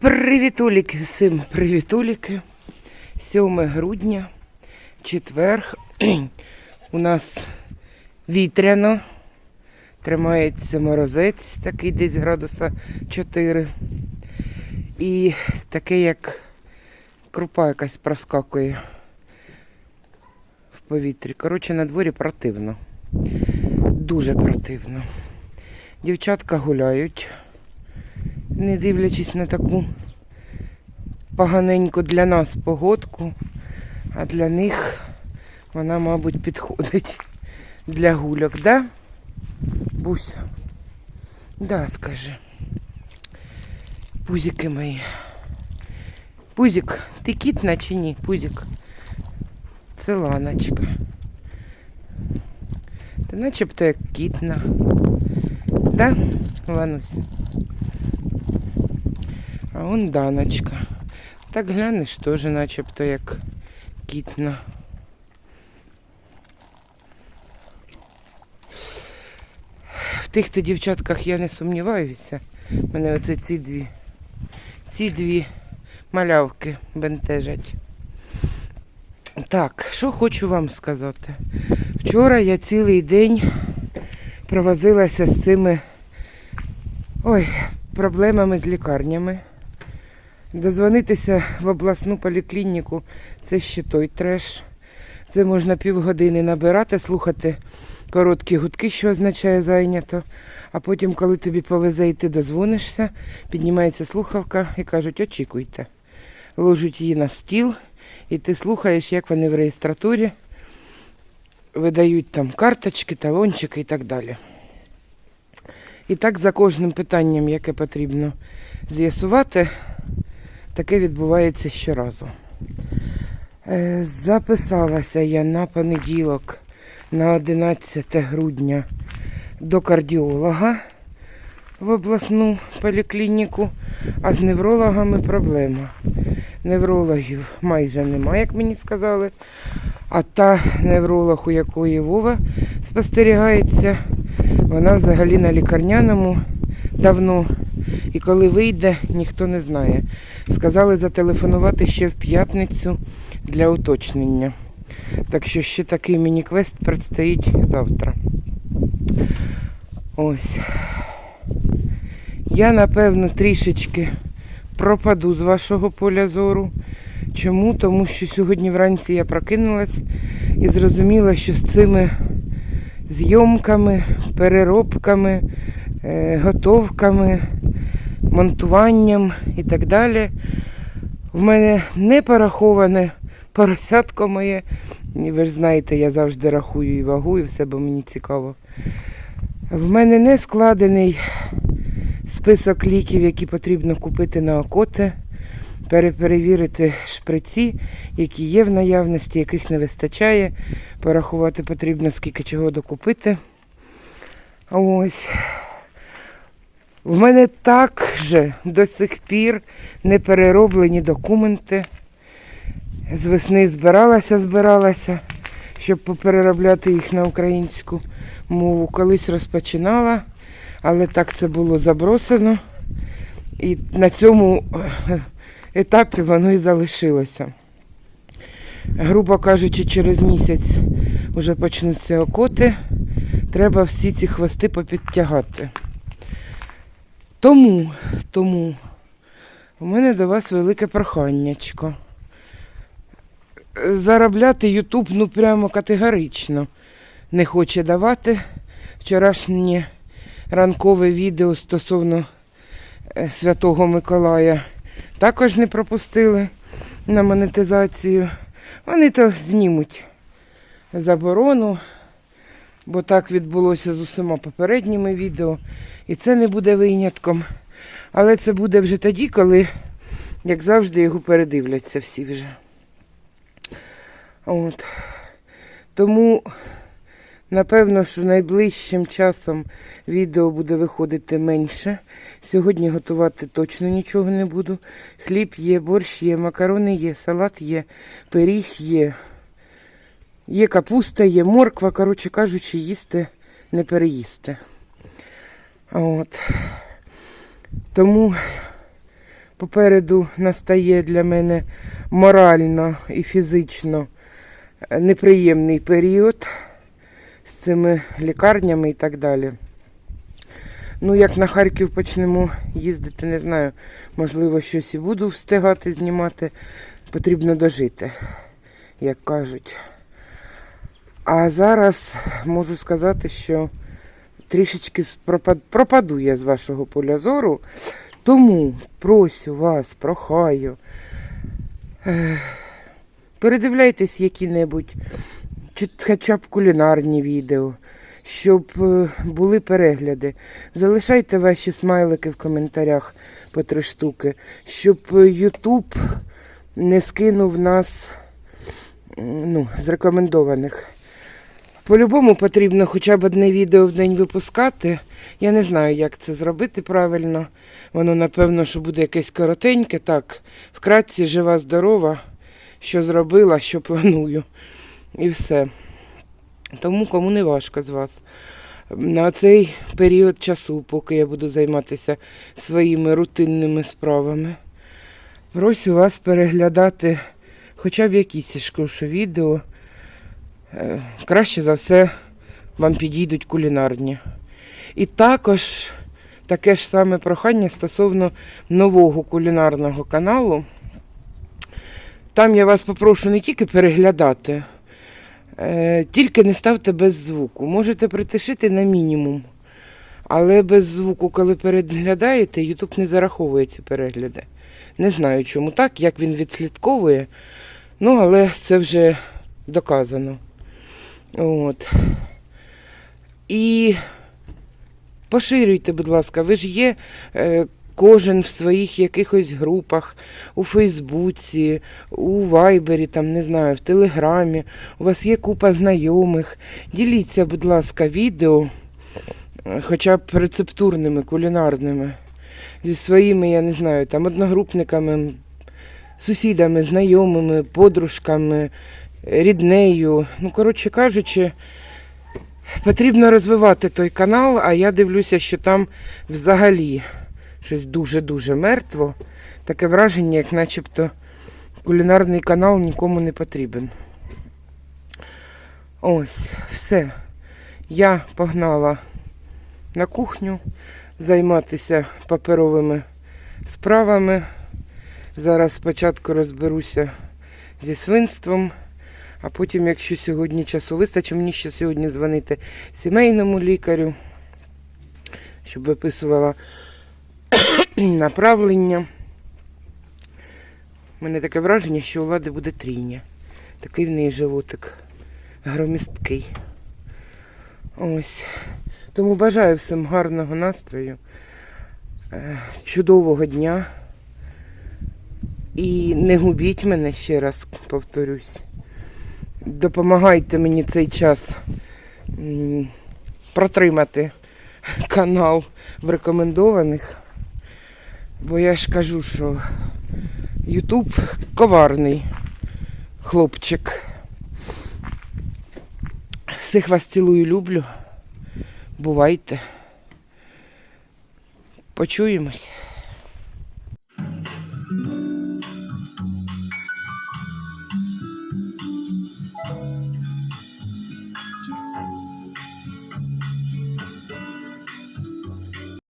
Привітуліки всім привітуліки. 7 грудня, четверг. У нас вітряно. Тримається морозець, такий десь градуса 4. І таке, як крупа якась проскакує в повітрі. Коротше, на дворі противно. Дуже противно. Дівчатка гуляють не дивлячись на таку поганеньку для нас погодку, а для них вона, мабуть, підходить для гульок, да? Буся? Да, скажи. Пузики мої. Пузик, ти кітна чи ні? Пузик. Це ланочка. Ти начебто як кітна. Да, Лануся? А он Даночка. Так глянеш теж начебто як кітна. В тих-то дівчатках я не сумніваюся. У Мене оце ці дві. Ці дві малявки бентежать. Так, що хочу вам сказати. Вчора я цілий день провозилася з цими ой, проблемами з лікарнями. Дозвонитися в обласну поліклініку це ще той треш. Це можна півгодини набирати, слухати короткі гудки, що означає зайнято. А потім, коли тобі повезе і ти дозвонишся, піднімається слухавка і кажуть, очікуйте. Ложуть її на стіл, і ти слухаєш, як вони в реєстратурі видають там карточки, талончики і так далі. І так за кожним питанням, яке потрібно з'ясувати, таке відбувається щоразу. Е, Записалася я на понеділок на 11 грудня до кардіолога в обласну поліклініку, а з неврологами проблема. Неврологів майже немає, як мені сказали. А та невролог, у якої Вова спостерігається, вона взагалі на лікарняному давно. І коли вийде, ніхто не знає. Сказали зателефонувати ще в п'ятницю для уточнення. Так що ще такий міні-квест предстоїть завтра. Ось. Я, напевно, трішечки пропаду з вашого поля зору. Чому? Тому що сьогодні вранці я прокинулась і зрозуміла, що з цими зйомками, переробками, е, готовками, монтуванням і так далі. В мене не пораховане поросятко моє. Ви ж знаєте, я завжди рахую і вагу, все, бо мені цікаво. В мене не складений список ліків, які потрібно купити на окоти, переперевірити шприці, які є в наявності, яких не вистачає. Порахувати потрібно, скільки чого докупити. Ось. В мене також до сих пір не перероблені документи. З весни збиралася, збиралася, щоб попереробляти їх на українську мову. Колись розпочинала, але так це було забросено. І на цьому е, етапі воно і залишилося. Грубо кажучи, через місяць вже почнуться окоти. Треба всі ці хвости попідтягати. Тому, тому у мене до вас велике проханнячко. Заробляти Ютуб ну прямо категорично не хоче давати. Вчорашнє ранкове відео стосовно е, Святого Миколая також не пропустили на монетизацію. Вони то знімуть заборону, бо так відбулося з усіма попередніми відео. І це не буде винятком. Але це буде вже тоді, коли, як завжди, його передивляться всі вже. От. Тому Напевно, що найближчим часом відео буде виходити менше. Сьогодні готувати точно нічого не буду. Хліб є, борщ є, макарони є, салат є, пиріг є. Є капуста, є морква, коротше кажучи, їсти не переїсти. От. Тому попереду настає для мене морально і фізично неприємний період з цими лікарнями і так далі. Ну, як на Харків почнемо їздити, не знаю. Можливо, щось і буду встигати знімати. Потрібно дожити, як кажуть. А зараз можу сказати, що трішечки пропаду я з вашого поля зору. Тому просю вас, прохаю, е, передивляйтесь які-небудь, чи хоча б кулінарні відео, щоб е, були перегляди. Залишайте ваші смайлики в коментарях по три штуки, щоб Ютуб не скинув нас ну, з рекомендованих. По-любому потрібно хоча б одне відео в день випускати. Я не знаю, як це зробити правильно. Воно, напевно, що буде якесь коротеньке. Так, вкратці, жива, здорова, що зробила, що планую. І все. Тому кому не важко з вас. На цей період часу, поки я буду займатися своїми рутинними справами, просю вас переглядати хоча б якісь ішкушу відео. Е, Краще за все вам підійдуть кулінарні. І також таке ж саме прохання стосовно нового кулінарного каналу. Там я вас попрошу не тільки переглядати, е, тільки не ставте без звуку. Можете притишити на мінімум. Але без звуку, коли переглядаєте, YouTube не зараховує ці перегляди. Не знаю, чому так, як він відслідковує. Ну, але це вже доказано. От. І поширюйте, будь ласка, ви ж є е, кожен в своїх якихось групах, у Фейсбуці, у Вайбері, там, не знаю, в Телеграмі. У вас є купа знайомих. Діліться, будь ласка, відео, хоча б рецептурними, кулінарними, зі своїми, я не знаю, там одногрупниками, сусідами, знайомими, подружками, ріднею. Ну, коротше кажучи, потрібно розвивати той канал, а я дивлюся, що там взагалі щось дуже-дуже мертво. Таке враження, як начебто кулінарний канал нікому не потрібен. Ось, все. Я погнала на кухню займатися паперовими справами. Зараз спочатку розберуся зі свинством, а потім, якщо сьогодні часу вистачить, мені ще сьогодні дзвонити сімейному лікарю, щоб виписувала направлення. У мене таке враження, що у влади буде трійня. Такий в неї животик громісткий. Ось. Тому бажаю всім гарного настрою, е, чудового дня. І не губіть мене ще раз, повторюсь. Допомагайте мені цей час протримати канал в рекомендованих. Бо я ж кажу, що Ютуб коварний хлопчик. Всіх вас цілую, люблю. Бувайте. Почуємось.